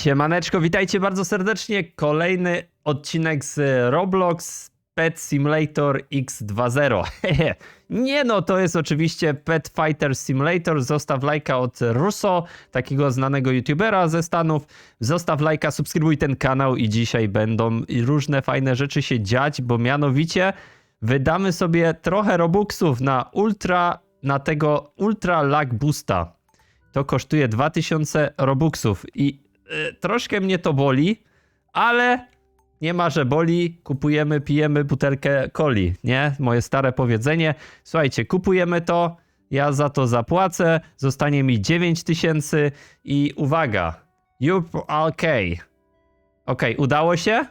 Siemaneczko, witajcie bardzo serdecznie. Kolejny odcinek z Roblox Pet Simulator X2.0. Hehe. Nie no, to jest oczywiście Pet Fighter Simulator. Zostaw lajka od Russo, takiego znanego youtubera ze Stanów. Zostaw lajka, subskrybuj ten kanał i dzisiaj będą różne fajne rzeczy się dziać, bo mianowicie wydamy sobie trochę Robuxów na ultra, na tego Ultra Lag Boosta. To kosztuje 2000 Robuxów i troszkę mnie to boli, ale nie ma, że boli. Kupujemy, pijemy butelkę coli, nie? Moje stare powiedzenie. Słuchajcie, kupujemy to, ja za to zapłacę, zostanie mi 9000 i uwaga, you're okay. Okej, udało się?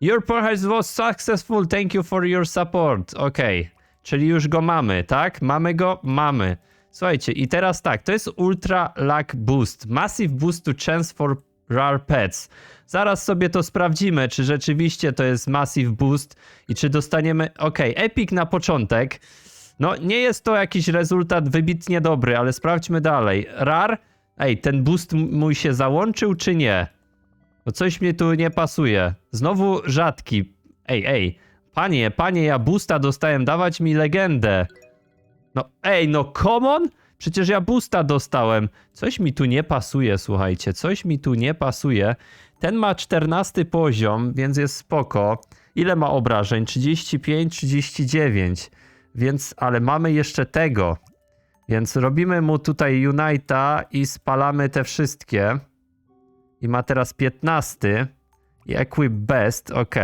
Your purchase was successful, thank you for your support. Okej, czyli już go mamy, tak? Mamy go? Mamy. Słuchajcie, i teraz tak, to jest Ultra Luck Boost. Massive Boost to Chance for Rare Pets. Zaraz sobie to sprawdzimy, czy rzeczywiście to jest Massive Boost i czy dostaniemy... Okej, Epic na początek. No, nie jest to jakiś rezultat wybitnie dobry, ale sprawdźmy dalej. Rar? Ej, ten boost mój się załączył, czy nie? Bo coś mnie tu nie pasuje. Znowu rzadki. Ej, ej. Panie, panie, ja boosta dostałem, dawać mi legendę. No, ej, no common? Przecież ja boosta dostałem. Coś mi tu nie pasuje, słuchajcie. Coś mi tu nie pasuje. Ten ma 14 poziom, więc jest spoko. Ile ma obrażeń? 35, 39. Więc, ale mamy jeszcze tego. Więc robimy mu tutaj Unite'a i spalamy te wszystkie. I ma teraz 15. I Equip Best, ok.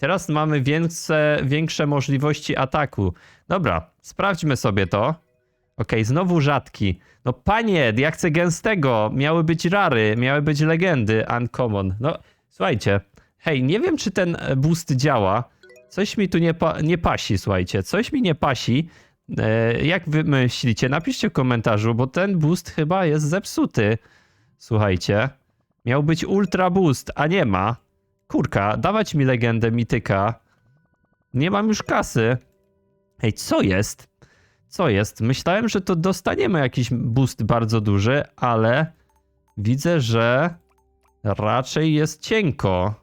Teraz mamy większe, większe możliwości ataku. Dobra, sprawdźmy sobie to. Okej, znowu rzadki. No panie, ja chcę gęstego. Miały być rary, miały być legendy, uncommon. No, słuchajcie. Hej, nie wiem, czy ten e, boost działa. Coś mi tu nie, pa nie pasi, słuchajcie. Coś mi nie pasi. E, jak wy myślicie? Napiszcie w komentarzu, bo ten boost chyba jest zepsuty. Słuchajcie. Miał być ultra boost, a nie ma. Kurka, dawać mi legendę mityka. Nie mam już kasy. Ej, co jest? Co jest? Myślałem, że to dostaniemy jakiś boost bardzo duży, ale widzę, że raczej jest cienko.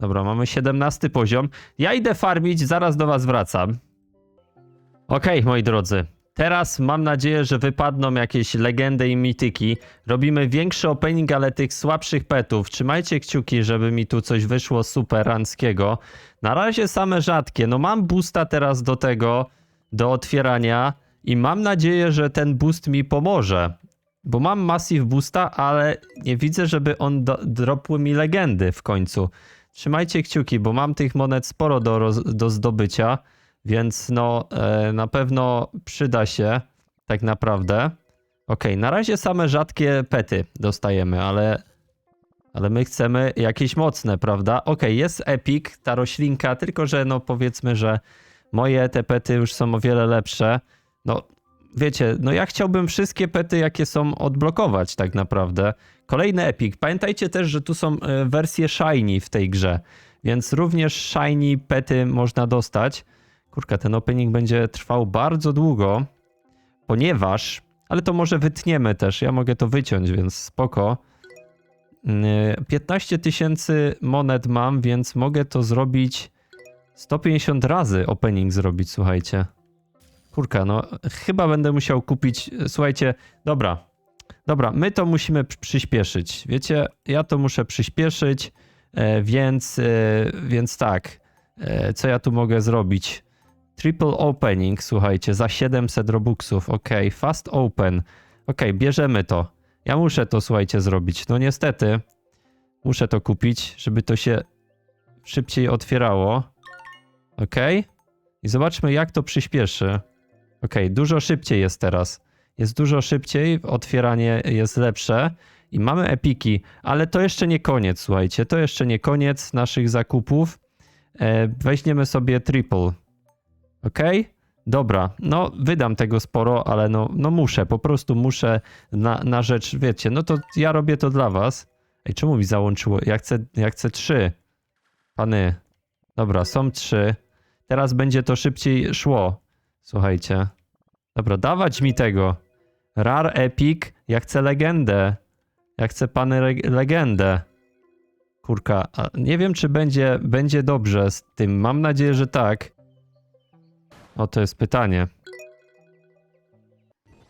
Dobra, mamy 17 poziom. Ja idę farmić, zaraz do was wracam. Okej, moi drodzy. Teraz mam nadzieję, że wypadną jakieś legendy i mityki. Robimy większy opening, ale tych słabszych petów. Trzymajcie kciuki, żeby mi tu coś wyszło super ranckiego. Na razie same rzadkie. No mam boosta teraz do tego, do otwierania i mam nadzieję, że ten boost mi pomoże. Bo mam massive boosta, ale nie widzę, żeby on do, dropły mi legendy w końcu. Trzymajcie kciuki, bo mam tych monet sporo do, do zdobycia, więc no e, na pewno przyda się tak naprawdę. Okej, na razie same rzadkie pety dostajemy, ale ale my chcemy jakieś mocne, prawda? Okej, jest Epic, ta roślinka, tylko że no powiedzmy, że moje te pety już są o wiele lepsze. No wiecie, no ja chciałbym wszystkie pety, jakie są, odblokować tak naprawdę. Kolejny Epic. Pamiętajcie też, że tu są e, wersje Shiny w tej grze, więc również Shiny pety można dostać. Kurka, ten opening będzie trwał bardzo długo, ponieważ, ale to może wytniemy też, ja mogę to wyciąć, więc spoko. Yy, 15 tysięcy monet mam, więc mogę to zrobić 150 razy opening zrobić, słuchajcie. Kurka, no chyba będę musiał kupić, słuchajcie, dobra. Dobra, my to musimy przy- przyspieszyć. Wiecie, ja to muszę przyspieszyć, e, więc, e, więc tak. E, co ja tu mogę zrobić? Triple opening, słuchajcie, za 700 robuxów. Ok, fast open. Ok, bierzemy to. Ja muszę to, słuchajcie, zrobić. No niestety, muszę to kupić, żeby to się szybciej otwierało. Ok? I zobaczmy, jak to przyspieszy. Ok, dużo szybciej jest teraz. Jest dużo szybciej, otwieranie jest lepsze i mamy epiki, ale to jeszcze nie koniec, słuchajcie. To jeszcze nie koniec naszych zakupów. E, weźmiemy sobie triple. Ok? Dobra, no wydam tego sporo, ale no, no muszę, po prostu muszę na, na rzecz, wiecie, no to ja robię to dla was. Ej, czemu mi załączyło? Ja chcę, ja chcę trzy. Pany. Dobra, są trzy. Teraz będzie to szybciej szło. Słuchajcie. Dobra, dawać mi tego. Rar Epic, ja chcę legendę. Ja chcę pany leg- legendę. Kurka, nie wiem, czy będzie, będzie dobrze z tym. Mam nadzieję, że tak. O, to jest pytanie.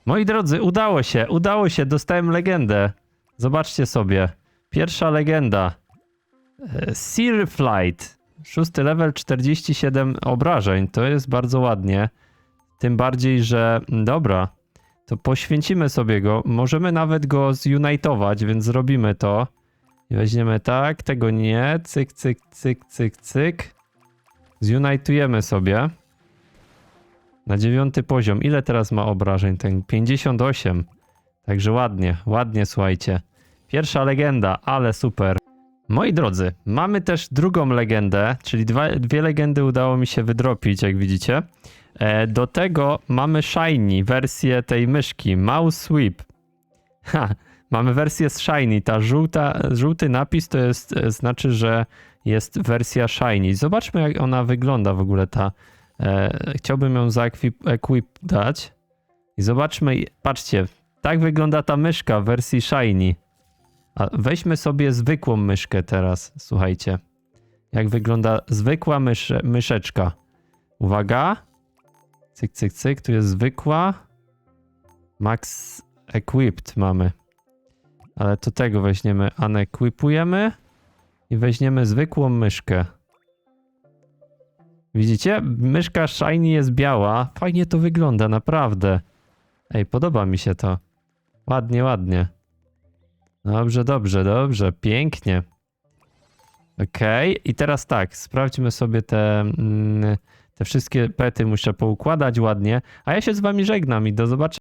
Moi drodzy, udało się, udało się, dostałem legendę. Zobaczcie sobie. Pierwsza legenda. E, Sear Flight. Szósty level, 47 obrażeń. To jest bardzo ładnie. Tym bardziej, że mm, dobra, to poświęcimy sobie go. Możemy nawet go zunitować, więc zrobimy to. I weźmiemy tak, tego nie. Cyk, cyk, cyk, cyk, cyk. Zunitujemy sobie. Na dziewiąty poziom. Ile teraz ma obrażeń? Ten 58. Także ładnie, ładnie słuchajcie. Pierwsza legenda, ale super. Moi drodzy, mamy też drugą legendę, czyli dwa, dwie legendy udało mi się wydropić, jak widzicie. E, do tego mamy Shiny, wersję tej myszki, Mouse Sweep. Ha, mamy wersję z Shiny, ta żółta, żółty napis to jest, e, znaczy, że jest wersja Shiny. Zobaczmy jak ona wygląda w ogóle ta. E, chciałbym ją zaequip dać. I zobaczmy, patrzcie, tak wygląda ta myszka w wersji Shiny. A weźmy sobie zwykłą myszkę teraz, słuchajcie. Jak wygląda zwykła mysze, myszeczka. Uwaga. Cyk, cyk, cyk. Tu jest zwykła. Max Equipped mamy. Ale to tego weźmiemy, unequipujemy i weźmiemy zwykłą myszkę. Widzicie? Myszka shiny jest biała. Fajnie to wygląda, naprawdę. Ej, podoba mi się to. Ładnie, ładnie. Dobrze, dobrze, dobrze. Pięknie. Okej, i teraz tak, sprawdźmy sobie te, mm, te wszystkie pety, muszę poukładać ładnie. A ja się z wami żegnam i do zobaczenia.